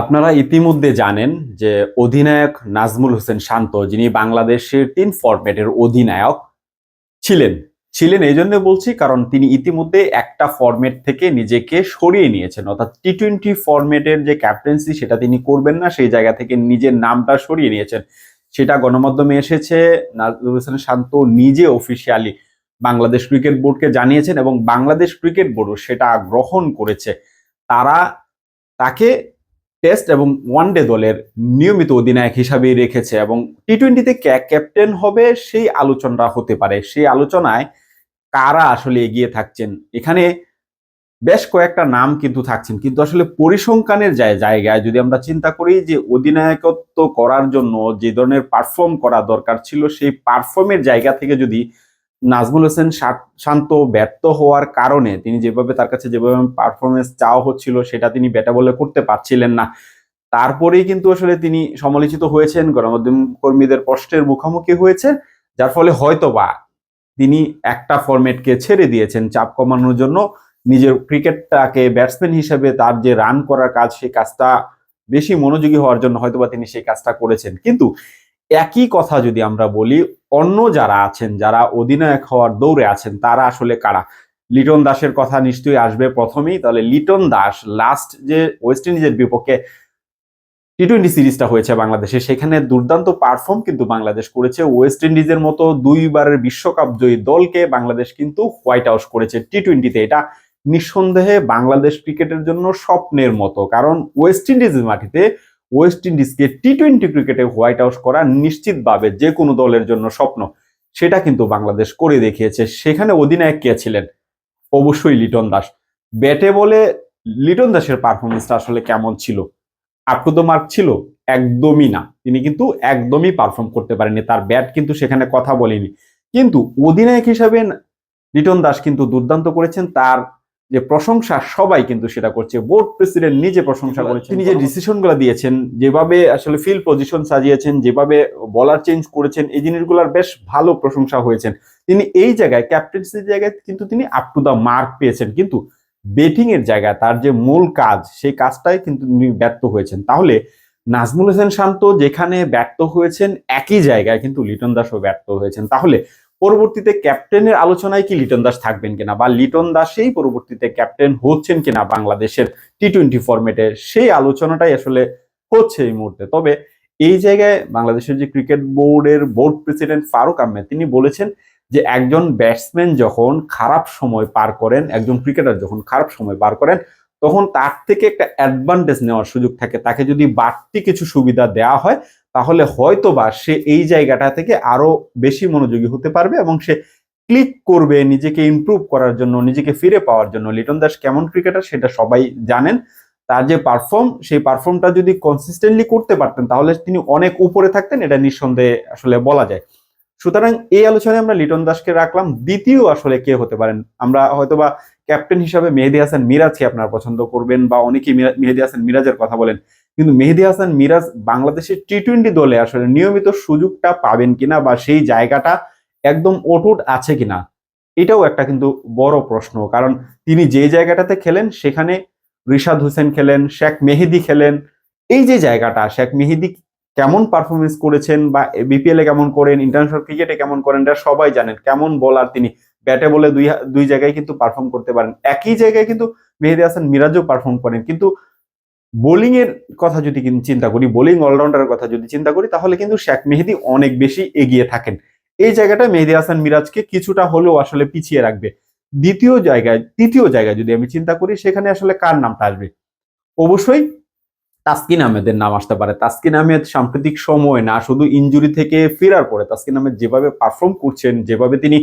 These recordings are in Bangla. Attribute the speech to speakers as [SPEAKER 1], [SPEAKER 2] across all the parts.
[SPEAKER 1] আপনারা ইতিমধ্যে জানেন যে অধিনায়ক নাজমুল হোসেন শান্ত, যিনি বাংলাদেশের তিন ফরম্যাটের অধিনায়ক ছিলেন। ছিলেন এই জন্য বলছি কারণ তিনি ইতিমধ্যে একটা ফরম্যাট থেকে নিজেকে সরিয়ে নিয়েছেন। অর্থাৎ টি টোয়েন্টি ফরম্যাটের যে ক্যাপ্টেন্সি সেটা তিনি করবেন না, সেই জায়গা থেকে নিজের নামটা সরিয়ে নিয়েছেন। সেটা গণমাধ্যমে এসেছে। নাজমুল হোসেন শান্ত নিজে অফিসিয়ালি বাংলাদেশ ক্রিকেট বোর্ডকে জানিয়েছেন এবং বাংলাদেশ ক্রিকেট বোর্ডও সেটা গ্রহণ করেছে। তারা তাকে টেস্ট এবং ওয়ানডে দলের নিয়মিত অধিনায়ক হিসাবেই রেখেছে এবং টি টোয়েন্টিতে ক্যাপ্টেন হবে সেই আলোচনাটা হতে পারে। সেই আলোচনায় কারা আসলে এগিয়ে থাকছেন? এখানে বেশ কয়েকটা নাম কিন্তু থাকছেন। কিন্তু আসলে পরিসংখ্যানের জায়- জায়গায় যদি আমরা চিন্তা করি যে অধিনায়কত্ব করার জন্য যে ধরনের পারফর্ম করা দরকার ছিল, সেই পারফর্মের জায়গা থেকে যদি নাজমুল হোসেন শান্ত, ব্যর্থ হওয়ার কারণে তিনি যেভাবে তার কাছে যেভাবে পারফরমেন্স চাওয়া হচ্ছিল, সেটা তিনি ব্যাটা বলে করতে পারছিলেন না। তারপরেই কিন্তু আসলে তিনি সমালোচিত হয়েছেন, গণমাধ্যম কর্মীদের কষ্টের মুখোমুখি হয়েছে যার ফলে হয়তোবা তিনি একটা ফরম্যাটকে ছেড়ে দিয়েছেন চাপ কমানোর জন্য। নিজের ক্রিকেটটাকে ব্যাটসম্যান হিসেবে তার যে রান করার কাজ সেই কাজটা বেশি মনোযোগী হওয়ার জন্য হয়তোবা তিনি সেই কাজটা করেছেন। কিন্তু একই কথা যদি আমরা বলি অন্য যারা আছেন, যারা অধিনায়ক হওয়ার দৌড়ে আছেন, তারা আসলে কারা? লিটন দাসের কথা নিশ্চয়ই আসবে প্রথমেই। তাহলে লিটন দাস লাস্ট যে ওয়েস্ট ইন্ডিজের বিপক্ষে টি টোয়েন্টি সিরিজটা হয়েছে বাংলাদেশে। সেখানে দুর্দান্ত পারফর্ম কিন্তু বাংলাদেশ করেছে। ওয়েস্ট ইন্ডিজের মতো দুইবারের বিশ্বকাপ জয়ী দলকে বাংলাদেশ কিন্তু হোয়াইট হাউস করেছে টি টোয়েন্টিতে এটা নিঃসন্দেহে বাংলাদেশ ক্রিকেটের জন্য স্বপ্নের মতো। কারণ ওয়েস্ট ইন্ডিজের মাটিতে ওয়েস্ট ইন্ডিজকে টি টোয়েন্টি ক্রিকেটে হোয়াইট হাউস করা নিশ্চিতভাবে যে কোনো দলের জন্য স্বপ্ন। সেটা কিন্তু বাংলাদেশ করে দেখিয়েছে। সেখানে অধিনায়ক কে ছিলেন? অবশ্যই লিটন দাস। ব্যাটে বলে লিটন দাসের পারফরমেন্সটা আসলে কেমন ছিল? দ্য মার্ক ছিল? একদমই না। তিনি কিন্তু একদমই পারফর্ম করতে পারেনি তার ব্যাট কিন্তু সেখানে কথা বলেনি। কিন্তু অধিনায়ক হিসাবে লিটন দাস কিন্তু দুর্দান্ত করেছেন। তার যে প্রশংসা সবাই কিন্তু সেটা করছে। বোর্ড প্রেসিডেন্ট নিজে প্রশংসা করেছেন তিনি যে ডিসিশনগুলো দিয়েছেন যেভাবে আসলে ফিল্ড পজিশন সাজিয়েছেন যেভাবে বলার চেঞ্জ করেছেন এই জিনিসগুলোর বেশ ভালো প্রশংসা হয়েছেন। তিনি এই জায়গায় ক্যাপ্টেন্সির জায়গায় কিন্তু তিনি আপ টু দ্য মার্ক পেয়েছেন। কিন্তু বেটিং এর জায়গায় তার যে মূল কাজ সেই কাজটাই কিন্তু তিনি ব্যর্থ হয়েছেন। তাহলে নাজমুল হোসেন শান্ত যেখানে ব্যর্থ হয়েছেন একই জায়গায় কিন্তু লিটন দাসও ব্যর্থ হয়েছেন। তাহলে পরবর্তীতে ক্যাপ্টেনের আলোচনায় কি লিটন দাস থাকবেন কিনা বা লিটন দাসেই পরবর্তীতে ক্যাপ্টেন হচ্ছেন কিনা বাংলাদেশের টি টোয়েন্টি ফরম্যাটে সেই আলোচনাটাই আসলে হচ্ছে এই মুহূর্তে। তবে এই জায়গায় বাংলাদেশের যে ক্রিকেট বোর্ডের বোর্ড প্রেসিডেন্ট ফারুক আহমেদ, তিনি বলেছেন যে একজন ব্যাটসম্যান যখন খারাপ সময় পার করেন, একজন ক্রিকেটার যখন খারাপ সময় পার করেন, তখন তার থেকে একটা অ্যাডভান্টেজ নেওয়ার সুযোগ থাকে। তাকে যদি বাড়তি কিছু সুবিধা দেওয়া হয় তাহলে হয়তোবা সে এই জায়গাটা থেকে আরও বেশি মনোযোগী হতে পারবে এবং সে ক্লিক করবে নিজেকে ইমপ্রুভ করার জন্য, নিজেকে ফিরে পাওয়ার জন্য। লিটন দাস কেমন ক্রিকেটার সেটা সবাই জানেন। তার যে পারফর্ম সেই পারফর্মটা যদি কনসিস্টেন্টলি করতে পারতেন, তাহলে তিনি অনেক উপরে থাকতেন, এটা নিঃসন্দেহে আসলে বলা যায়। সুতরাং এই আলোচনায় আমরা লিটন দাসকে রাখলাম। দ্বিতীয় আসলে কে হতে পারেন? আমরা হয়তোবা ক্যাপ্টেন হিসাবে মেহেদি হাসান মিরাজকে আপনারা পছন্দ করবেন বা অনেকেই মেহেদি হাসান মিরাজের কথা বলেন। কিন্তু মেহেদি হাসান মিরাজ বাংলাদেশের টি টোয়েন্টি দলে আসলে নিয়মিত সুযোগটা পাবেন কিনা বা সেই জায়গাটা একদম অটুট আছে কিনা, এটাও একটা কিন্তু বড় প্রশ্ন। কারণ তিনি যে জায়গাটাতে খেলেন, সেখানে রিশাদ হোসেন খেলেন, শেখ মেহেদি খেলেন। এই যে জায়গাটা, শেখ মেহেদি কেমন পারফরমেন্স করেছেন বা বিপিএল কেমন করেন ইন্টারন্যাশনাল ক্রিকেটে কেমন করেন, এটা সবাই জানেন। কেমন বলার তিনি। ব্যাটে বলে দুই দুই জায়গায় কিন্তু পারফর্ম করতে পারেন। একই জায়গায় কিন্তু মেহেদি হাসান মিরাজও পারফর্ম করেন। কিন্তু বোলিং এর কথা যদি চিন্তা করি, বোলিং অলরাউন্ডারের কথা যদি চিন্তা করি, তাহলে কিন্তু শেখ মেহেদি অনেক বেশি এগিয়ে থাকেন। এই জায়গাটা মেহেদি হাসান মিরাজকে কিছুটা হলেও আসলে পিছিয়ে রাখবে। দ্বিতীয় জায়গায়, তৃতীয় জায়গায় যদি আমি চিন্তা করি, সেখানে আসলে কার নামটা আসবে? অবশ্যই তাসকিন আহমেদের নাম আসতে পারে। তাসকিন আহমেদ সাম্প্রতিক সময় না শুধু ইনজুরি থেকে ফেরার পরে, তাসকিন আহমেদ যেভাবে পারফর্ম করছেন, যেভাবে তিনি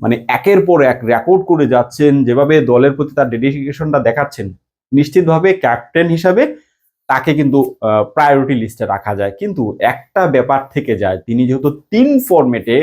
[SPEAKER 1] মানে একের পর এক রেকর্ড করে যাচ্ছেন, যেভাবে দলের প্রতি তার ডেডিকেশনটা দেখাচ্ছেন নিশ্চিতভাবে ক্যাপ্টেন হিসাবে তাকে কিন্তু প্রায়োরিটি লিস্টে রাখা যায়। কিন্তু একটা ব্যাপার থেকে যায়, তিনি যেহেতু তিন ফরম্যাটে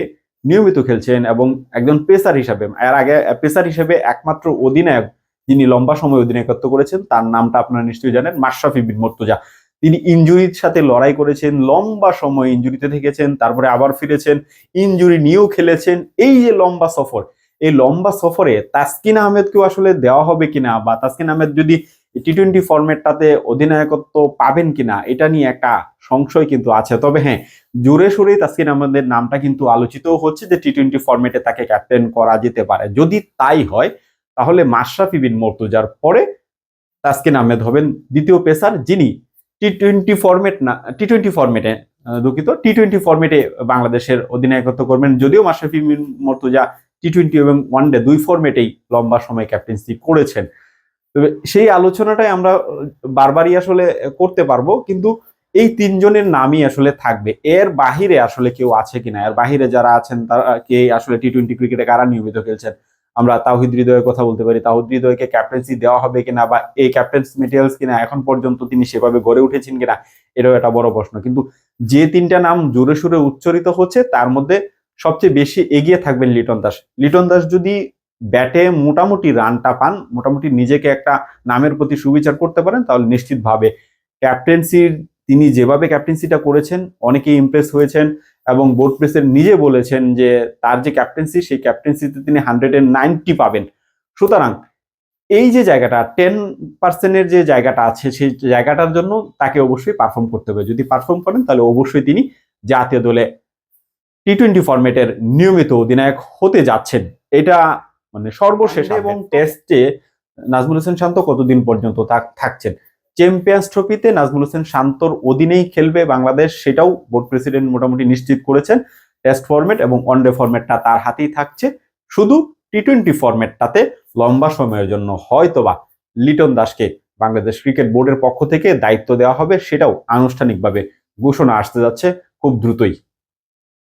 [SPEAKER 1] নিয়মিত খেলছেন এবং একজন পেসার হিসাবে, এর আগে পেসার হিসেবে একমাত্র অধিনায়ক যিনি লম্বা সময় অধিনায়কত্ব করেছেন, তার নামটা আপনারা নিশ্চয়ই জানেন, মাশরাফি বিন মর্তুজা। তিনি ইনজুরির সাথে লড়াই করেছেন, লম্বা সময় ইনজুরিতে থেকেছেন, তারপরে আবার ফিরেছেন ইনজুরি নিয়েও খেলেছেন। এই যে লম্বা সফর, এই লম্বা সফরে তাসকিন আহমেদকেও আসলে দেওয়া হবে কিনা বা তাসকিন আহমেদ যদি টি টোয়েন্টি ফরম্যাটটাতে অধিনায়কত্ব পাবেন কিনা, এটা নিয়ে একটা সংশয় কিন্তু আছে। তবে হ্যাঁ জোরে সোরেই তাসকিন আহমেদের নামটা কিন্তু আলোচিত হচ্ছে যে টি টোয়েন্টি ফরম্যাটে তাকে ক্যাপ্টেন করা যেতে পারে। যদি তাই হয়, তাহলে মাশরাফি বিন মর্তুজার পরে তাসকিন আহমেদ হবেন দ্বিতীয় পেসার, যিনি টি টোয়েন্টি ফর্মেট না টি টোয়েন্টি ফরম্যাটে দুঃখিত টি টোয়েন্টি ফরম্যাটে বাংলাদেশের অধিনায়কত্ব করবেন। যদিও মাশরাফি বিন মর্তুজা টি টোয়েন্টি এবং ওয়ানডে দুই ফর্মেটেই লম্বা সময় ক্যাপ্টেন্সি করেছেন। সেই আলোচনাটাই আমরা বারবারই আসলে করতে পারব। কিন্তু এই তিনজনের নামই আসলে থাকবে। এর বাহিরে আসলে কেউ আছে কিনা? এর বাহিরে যারা আছেন, তারা কে আসলে টি টোয়েন্টি ক্রিকেটে কারা নিয়মিত খেলছেন? আমরা তাহিদ হৃদয়ের কথা বলতে পারি। তাহিদ হৃদয়কে ক্যাপ্টেন্সি দেওয়া হবে কিনা বা এই ক্যাপ্টেন্স মেটেরিয়ালস কিনা, এখন পর্যন্ত তিনি সেভাবে গড়ে উঠেছেন কিনা, এটাও একটা বড় প্রশ্ন। কিন্তু যে তিনটা নাম জোরে সুরে উচ্চারিত হচ্ছে, তার মধ্যে সবচেয়ে বেশি এগিয়ে থাকবেন লিটন দাস। লিটন দাস যদি ব্যাটে মোটামুটি রানটা পান, মোটামুটি নিজেকে একটা নামের প্রতি সুবিচার করতে পারেন, তাহলে নিশ্চিতভাবে ক্যাপ্টেন্সির, তিনি যেভাবে ক্যাপ্টেন্সিটা করেছেন, অনেকেই ইমপ্রেস হয়েছেন এবং বোর্ড প্রেসের নিজে বলেছেন যে তার যে ক্যাপ্টেন্সি, সেই ক্যাপ্টেন্সিতে তিনি হান্ড্রেড এন্ড নাইনটি পাবেন। সুতরাং এই যে জায়গাটা, টেন পার্সেন্টের যে জায়গাটা আছে, সেই জায়গাটার জন্য তাকে অবশ্যই পারফর্ম করতে হবে। যদি পারফর্ম করেন, তাহলে অবশ্যই তিনি জাতীয় দলে টি টোয়েন্টি ফরম্যাটের নিয়মিত অধিনায়ক হতে যাচ্ছেন। এটা মানে সর্বশেষ এবং টেস্টে নাজমুল হোসেন শান্ত কতদিন পর্যন্ত থাক- থাকছেন? চ্যাম্পিয়ন্স ট্রফিতে নাজমুল হোসেন শান্তর অধীনেই খেলবে বাংলাদেশ সেটাও বোর্ড প্রেসিডেন্ট মোটামুটি নিশ্চিত করেছেন। টেস্ট ফরম্যাট এবং ওয়ানডে ফরম্যাটটা তার হাতেই থাকছে। শুধু টি টোয়েন্টি ফরম্যাটটাতে লম্বা সময়ের জন্য হয়তোবা লিটন দাসকে বাংলাদেশ ক্রিকেট বোর্ডের পক্ষ থেকে দায়িত্ব দেওয়া হবে সেটাও আনুষ্ঠানিকভাবে ঘোষণা আসতে যাচ্ছে খুব দ্রুতই।